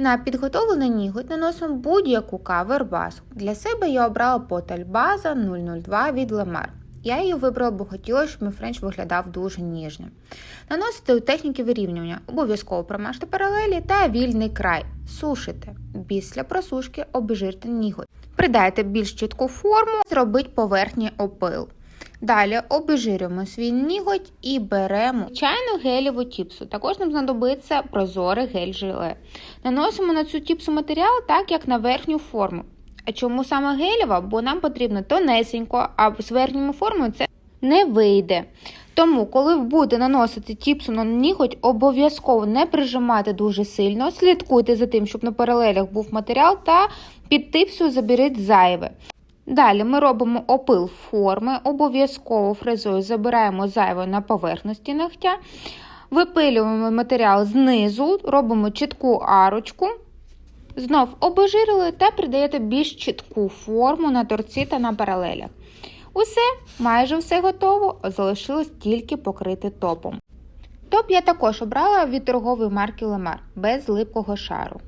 На підготовлений ніготь наносимо будь-яку кавер-базу. Для себе я обрала Поталь База 002 від Lemar. Я її вибрала, бо хотіла, щоб мій френч виглядав дуже ніжним. Наносите у техніки вирівнювання, обов'язково промажте паралелі та вільний край. Сушите. Після просушки обжирте ніготь. Придайте більш чітку форму, зробіть поверхній опил. Далі обезжирюємо свій ніготь і беремо чайну гелєву тіпсу. Також нам знадобиться прозорий гель-жиле. Наносимо на цю тіпсу матеріал так, як на верхню форму. А чому саме гелєва? Бо нам потрібно тонесенько, а з верхньою формою це не вийде. Тому, коли будете наносити тіпсу на ніготь, обов'язково не прижимати дуже сильно, слідкуйте за тим, щоб на паралелях був матеріал та під типсу заберіть зайве. Далі ми робимо опил форми, обов'язково фрезою забираємо зайве на поверхності ногтя, випилюємо матеріал знизу, робимо чітку арочку, знов обезжирили та придаєте більш чітку форму на торці та на паралелях. Усе, майже все готово, залишилось тільки покрити топом. Топ я також обрала від торгової марки Lemar без липкого шару.